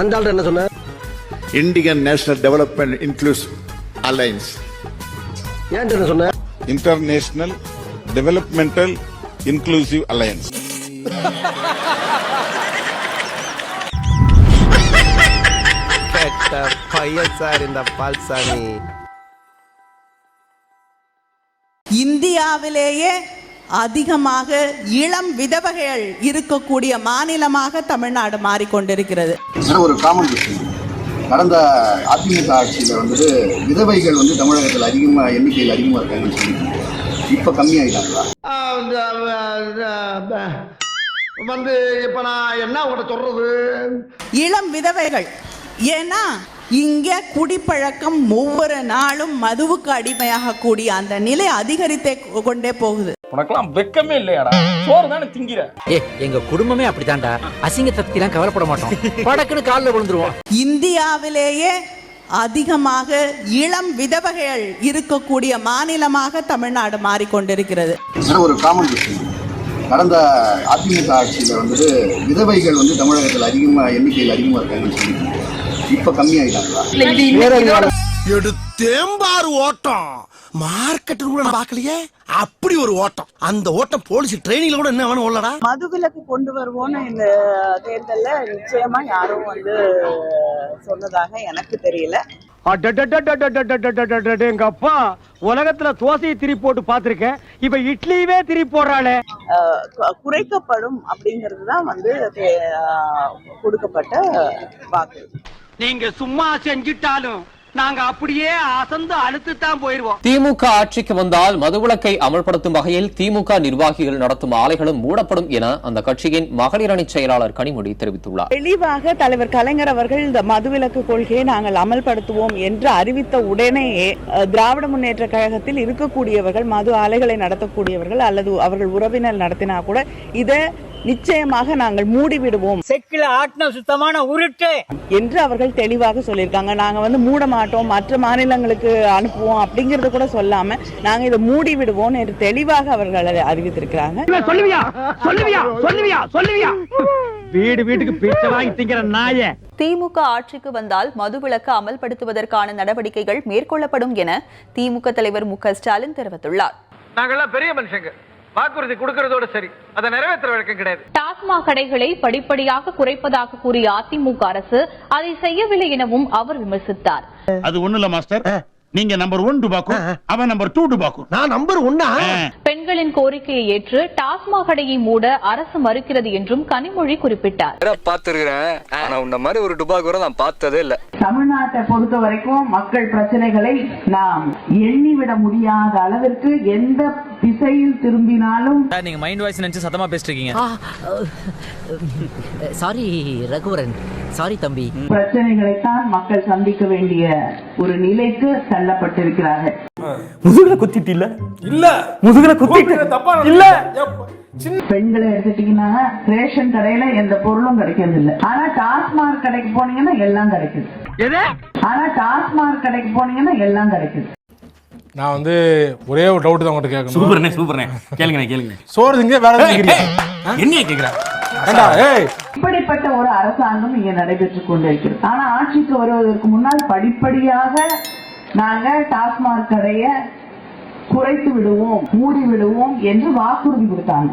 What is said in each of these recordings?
அந்த ஆள் என்ன சொன்ன Indian National Development Inclusive Alliance. ஏன் என்ன சொன்ன International Developmental Inclusive Alliance. கெட்ட பையன் சார் இந்த பால்சாமி இந்தியாவிலேயே அதிகமாக இளம் விதவைகள் இருக்கக்கூடிய மாநிலமாக தமிழ்நாடு மாறிக்கொண்டிருக்கிறது. ஒரு காமன் கடந்த அதிமுக ஆட்சியில் வந்துட்டு விதவைகள் வந்து தமிழகத்தில் அதிகமாக எண்ணிக்கையில் அதிகமாக இருக்காங்கன்னு இப்போ கம்மியாயிட்டாங்களா? வந்து இப்ப நான் என்ன உங்கள்கிட்ட சொல்றது? இளம் விதவைகள். ஏன்னா இங்க குடிப்பழக்கம் ஒவ்வொரு நாளும் மதுவுக்கு அடிமையாக கூடிய அந்த நிலை அதிகரித்தே கொண்டே போகுது. உனக்கெல்லாம் வெக்கமே இல்லையாடா? சோறு தானே திங்கிற? ஏ எங்க குடும்பமே அப்படித்தான்டா. அசிங்கத்தை பத்திலாம் கவலைப்பட மாட்டோம். படக்குன்னு காலில் விழுந்துருவோம். இந்தியாவிலேயே அதிகமாக இளம் விதவைகள் இருக்கக்கூடிய மாநிலமாக தமிழ்நாடு மாறிக்கொண்டிருக்கிறது. ஒரு காமன் கொஸ்டின் கடந்த அதிமுக ஆட்சியில் வந்துட்டு விதவைகள் வந்து தமிழகத்தில் அதிகமாக எண்ணிக்கையில் அதிகமாக இருக்காங்கன்னு சொல்லிட்டு இப்போ கம்மியாயிட்டாங்களா? எடுத்தேம்பாரு ஓட்டம். மார்க்கெட்டு கூட நான் பார்க்கலையே? அப்படி ஒரு ஓட்டம். அந்த ஓட்டம் போலீஸ் ட்ரைனிங்ல கூட என்ன வேணும் உள்ளடா? மதுவிலக்கு கொண்டு வருவோம்னு இந்த தேர்தல்ல நிச்சயமா யாரும் வந்து சொன்னதாக எனக்கு தெரியல. எங்க அப்பா உலகத்துல தோசையை திரி போட்டு பாத்திருக்கேன் இப்ப இட்லியவே திரி போடுறாளே குறைக்கப்படும் அப்படிங்கிறது தான் வந்து கொடுக்கப்பட்ட வாக்கு நீங்க சும்மா செஞ்சிட்டாலும் நாங்க அப்படியே அசந்து அழுத்து தான் போயிருவோம். திமுக ஆட்சிக்கு வந்தால் மதுவிலக்கை அமல்படுத்தும் வகையில் திமுக நிர்வாகிகள் நடத்தும் ஆலைகளும் மூடப்படும் என அந்த கட்சியின் மகளிர் அணி செயலாளர் கனிமொழி தெரிவித்துள்ளார். தெளிவாக தலைவர் கலைஞர் அவர்கள் இந்த மதுவிலக்கு கொள்கையை நாங்கள் அமல்படுத்துவோம் என்று அறிவித்த உடனேயே திராவிட முன்னேற்ற கழகத்தில் இருக்கக்கூடியவர்கள் மது ஆலைகளை நடத்தக்கூடியவர்கள் அல்லது அவர்கள் உறவினர் நடத்தினா கூட இதை நிச்சயமாக நாங்கள் மூடிவிடுவோம். செக்கில ஆட்டின சுத்தமான உருட்டு. என்று அவர்கள் தெளிவாக சொல்லியிருக்காங்க. நாங்க வந்து மூட மாட்டோம் மற்ற மாநிலங்களுக்கு அனுப்புவோம் அப்படிங்கறத கூட சொல்லாம நாங்க இதை மூடி விடுவோம் என்று தெளிவாக அவர்கள் அதை அறிவித்திருக்கிறாங்க. சொல்லுவியா? சொல்லுவியா? சொல்லுவியா? சொல்லுவியா? வீடு வீட்டுக்கு பிச்சை வாங்கி திங்கிற நாய. திமுக ஆட்சிக்கு வந்தால் மதுவிலக்கு அமல்படுத்துவதற்கான நடவடிக்கைகள் மேற்கொள்ளப்படும் என திமுக தலைவர் மு க ஸ்டாலின் தெரிவித்துள்ளார். நாங்கெல்லாம் பெரிய மனுஷங்க. வாக்குறுதி கொடுக்கறதோட சரி. அதை நிறைவேற்ற வழக்கம் கிடையாது. டாஸ்மாக் கடைகளை படிப்படியாக குறைப்பதாக கூறிய அதிமுக அரசு அதை செய்யவில்லை எனவும் அவர் விமர்சித்தார். அது ஒண்ணு இல்ல மாஸ்டர். நீங்க நம்பர் ஒன் டுபாக்கும் அவன் நம்பர் டூ டுபாக்கும். நான் நம்பர் ஒன்னா? பெண்களின் கோரிக்கையை ஏற்று டாஸ்மாக் கடையை மூட அரசு மறுக்கிறது என்றும் கனிமொழி குறிப்பிட்டார். பாத்துருக்கிறேன் ஆனா உன்ன மாதிரி ஒரு டுபாக் கூட நான் பார்த்ததே இல்ல. தமிழ்நாட்டை பொறுத்த வரைக்கும் மக்கள் பிரச்சனைகளை நாம் எண்ணிவிட முடியாத அளவிற்கு எந்த திசையில் திரும்பினாலும் நீங்க மைண்ட் வாய்ஸ் நினைச்சு சத்தமா பேசிட்டு இருக்கீங்க சாரி ரகுவரன். சாரி தம்பி. பிரச்சனைகளைத்தான் மக்கள் சந்திக்க வேண்டிய ஒரு நிலைக்கு தள்ளப்பட்டிருக்கிறார்கள். முதுகுல குத்திட்டு இல்ல? இல்ல. முதுகுல குத்திட்டு. இல்ல. பெண்களை எடுத்துட்டீங்கன்னா ரேஷன் கடையில எந்த பொருளும் கிடைக்கிறது இல்ல ஆனா டாஸ்மாக் கடைக்கு போனீங்கன்னா எல்லாம் கிடைக்குது. ஆனா டாஸ்மாக் கடைக்கு போனீங்கன்னா எல்லாம் கிடைக்குது. நான் வந்து ஒரே ஒரு டவுட் தான் உங்கள்கிட்ட கேட்கணும். சூப்பர்ண்ணே சூப்பர்ண்ணே கேளுங்க கேளுங்க சோறு திங்க வேற எதுவும் ஏண்டா ஏய். இப்படிப்பட்ட ஒரு அரசாங்கம் இங்க நடைபெற்றுக் கொண்டிருக்கிறது. ஆனா ஆட்சிக்கு வருவதற்கு முன்னால் படிப்படியாக நாங்க டாஸ்மாக் கடைய குறைத்து விடுவோம் மூடி விடுவோம் என்று வாக்குறுதி கொடுத்தாங்க.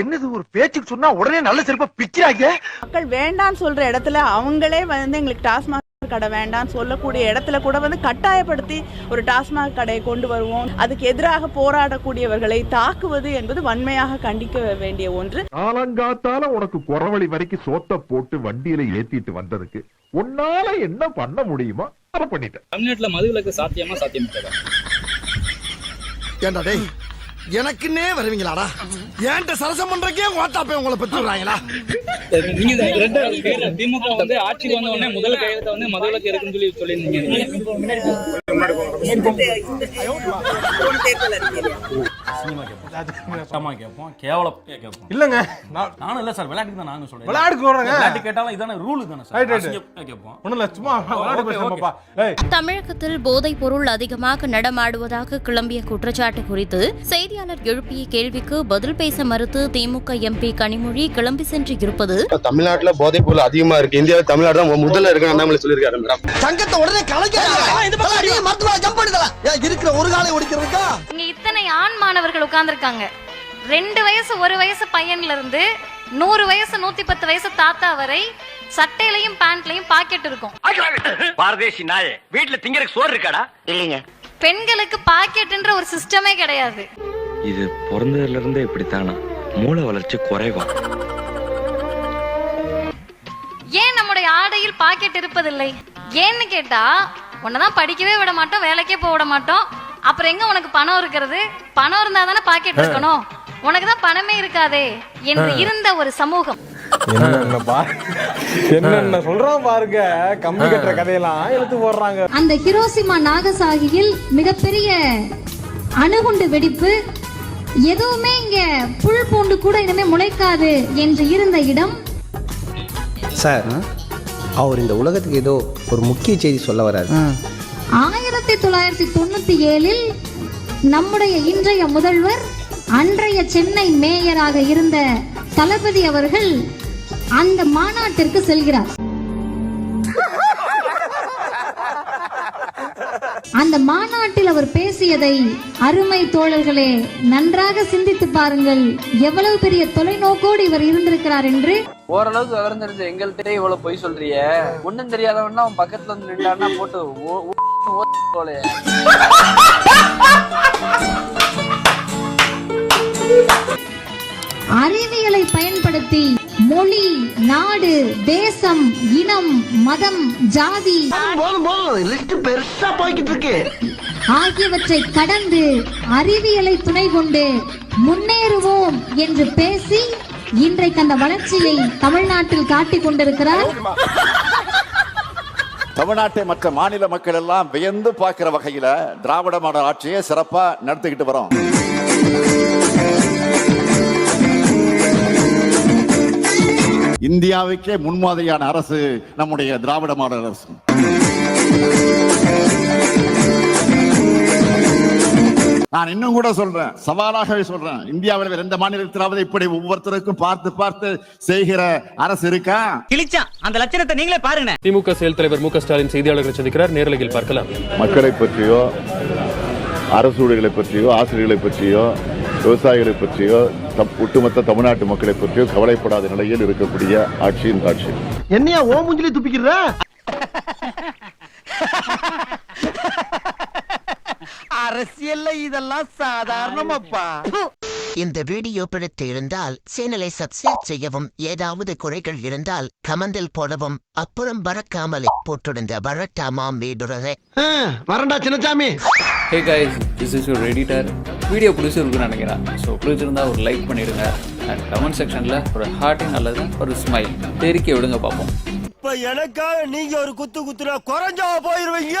என்னது ஒரு பேச்சுக்கு சொன்னா உடனே நல்ல செருப்பா பிக்கிறாங்க மக்கள் வேண்டாம்னு சொல்ற இடத்துல அவங்களே வந்து எங்களுக்கு டாஸ்மாக் கடை வேண்டாம்னு சொல்லக்கூடிய இடத்துல கூட வந்து கட்டாயப்படுத்தி ஒரு டாஸ்மாக் கடையை கொண்டு வருவோம். அதுக்கு எதிராக போராடக்கூடியவர்களை தாக்குவது என்பது வன்மையாக கண்டிக்க வேண்டிய ஒன்று. காலங்காத்தால உனக்கு குறவழி வரைக்கும் சோத்த போட்டு வண்டியில ஏத்திட்டு வந்ததுக்கு உன்னால என்ன பண்ண முடியுமோ அதை பண்ணிட்டேன். தமிழ்நாட்டுல மதுவிலக்கு சாத்தியமா சாத்தியம் ஏண்டா டேய்? எனக்குன்னே வருவீங்களாடா ஏன்ட்ட சரசம் பண்றக்கே ஓட்டாப்பே உங்களை பெற்றுறாங்களா நீங்க ரெண்டாவது திமுக வந்து ஆட்சிக்கு வந்த உடனே முதல் கையெழுத்த வந்து மதுவிலக்கு இருக்குன்னு சொல்லி சொல்லியிருந்தீங்க சினிமா கேட்போம். கேட்போம். கேவலம் கேட்போம். இல்லங்க. நானும் இல்ல சார் விளையாட்டுக்கு தான் நானும் சொல்றேன். விளையாட்டுக்கு. விளையாட்டு கேட்டாலும் இதான ரூல் தானே சார். கேட்போம். இல்ல சும்மா விளையாட்டு ஏய். தமிழகத்தில் போதைப் பொருள் அதிகமாக நடமாடுவதாக கிளம்பிய குற்றச்சாட்டு குறித்து செய்தியாளர் எழுப்பிய கேள்விக்கு பதில் பேச மறுத்து திமுக எம்பி கனிமொழி கிளம்பி சென்று இருப்பது தமிழ்நாட்டுல போதைப் பொருள் அதிகமா இருக்கு. இந்தியாவில் தமிழ்நாடு தான் முதல்ல இருக்கு அண்ணாமலை சொல்லியிருக்காரு மேடம் சங்கத்தை உடனே கலைக்க மருத்துவ ஜம்ப் பண்ணிடலாம். ஏன் இருக்கிற ஒரு காலை ஒடிக்கிறதுக்கா? மாணவர்கள் உட்கார்ந்துருக்காங்க. ரெண்டு வயசு ஒரு வயசு பையன்ல இருந்து நூறு வயசு நூத்தி பத்து வயசு தாத்தா வரை சட்டையிலையும் பேண்ட்லயும் பாக்கெட் இருக்கும். பாரதேசி நாயே வீட்டுல திங்கறதுக்கு சோறு இருக்காடா? இல்லைங்க. பெண்களுக்கு பாக்கெட்ன்ற ஒரு சிஸ்டமே கிடையாது. இது பிறந்ததுல இருந்தே இப்படித்தானா? மூளை வளர்ச்சி குறைவா? ஏன் நம்முடைய ஆடையில் பாக்கெட் இருப்பதில்லை? ஏன்னு கேட்டா உன்னதான் படிக்கவே விட மாட்டோம் வேலைக்கே போக விட மாட்டோம். அப்புறம் எங்க உனக்கு பணம் இருக்கிறது? பணம் இருந்தா தானே பாக்கெட் இருக்கணும். உனக்கு தான் பணமே இருக்காதே என்று இருந்த ஒரு சமூகம். என்னென்ன சொல்றோம் பாருங்க. கம்பி கட்டுற கதையெல்லாம் எடுத்து போடுறாங்க. அந்த ஹிரோசிமா நாகசாகியில் மிகப்பெரிய அணுகுண்டு வெடிப்பு எதுவுமே இங்க புல் பூண்டு கூட இனிமே முளைக்காது என்று இருந்த இடம். சார் அவர் இந்த உலகத்துக்கு ஏதோ ஒரு முக்கிய செய்தி சொல்ல வராரு ஆயிரத்தி தொள்ளாயிரத்தி தொண்ணூத்தி ஏழில் நம்முடைய இன்றைய முதல்வர் அன்றைய சென்னை மேயராக இருந்த தளபதி அவர்கள் அந்த மாநாட்டிற்கு செல்கிறார். அந்த மாநாட்டில் அவர் பேசியதை அருமை தோழர்களே நன்றாக சிந்தித்து பாருங்கள். எவ்வளவு பெரிய தொலைநோக்கோடு இவர் இருந்திருக்கிறார் என்று. ஓரளவுக்கு விவரம் தெரிஞ்ச எங்கள்கிட்ட இவ்வளவு பொய் சொல்றிய ஒண்ணும் தெரியாதவன்னா அவன் பக்கத்துல வந்து நின்றான்னா போட்டு அறிவியலை பயன்படுத்தி மொழி நாடு தேசம் இனம் மதம் ஜாதி பெருசா போய்கிட்டு இருக்கு. ஆகியவற்றை கடந்து அறிவியலை துணை கொண்டு முன்னேறுவோம் என்று பேசி இன்றைக்கு அந்த வளர்ச்சியை தமிழ்நாட்டில் காட்டிக் கொண்டிருக்கிறார். தமிழ்நாட்டை மற்ற மாநில மக்கள் எல்லாம் வியந்து பார்க்கிற வகையில திராவிட மாடல் ஆட்சியை சிறப்பா நடத்திக்கிட்டு வரோம். இந்தியாவுக்கே முன்மாதிரியான அரசு நம்முடைய திராவிட மாடல் அரசு. நான் இன்னும் கூட சொல்றேன். சவாலாகவே சொல்றேன். இந்தியாவில் வேற எந்த மாநிலத்திலாவது இப்படி ஒவ்வொருத்தருக்கும் பார்த்து பார்த்து செய்கிற அரசு இருக்கா? கிழிச்சான் அந்த லட்சணத்தை நீங்களே பாருங்க திமுக செயல் தலைவர் மு ஸ்டாலின் செய்தியாளர்களை சந்திக்கிறார். நேரலையில் பார்க்கலாம். மக்களை பற்றியோ அரசு ஊழியர்களை பற்றியோ ஆசிரியர்களை பற்றியோ விவசாயிகளை பற்றியோ ஒட்டுமொத்த தமிழ்நாட்டு மக்களை பற்றியோ கவலைப்படாத நிலையில் இருக்கக்கூடிய ஆட்சி இந்த ஆட்சி என்னையா ஓ மூஞ்சிலே துப்பிக்கிறா? அரசியல்ல இதெல்லாம் சாதாரணமாப்பா. இந்த வீடியோ பிடித்து இருந்தால் சேனலை சப்ஸ்கிரைப் செய்யவும் ஏதாவது குறைகள் இருந்தால் கமெண்டில் போடவும் அப்புறம் பறக்காமலே போட்டிருந்த வரட்டாமாம் வீடுறதை வரண்டா Chinnasamy hey guys this is your editor video பிடிச்சிருக்குன்னு நினைக்கிறேன். ஸோ பிடிச்சிருந்தா ஒரு லைக் பண்ணிடுங்க. அண்ட் கமெண்ட் செக்ஷனில் ஒரு ஹார்ட்டிங் அல்லது ஒரு ஸ்மைல் தெரிக்க விடுங்க பார்ப்போம். இப்ப எனக்காக நீங்க ஒரு குத்து குத்துனா குறைஞ்சா போயிருவீங்க.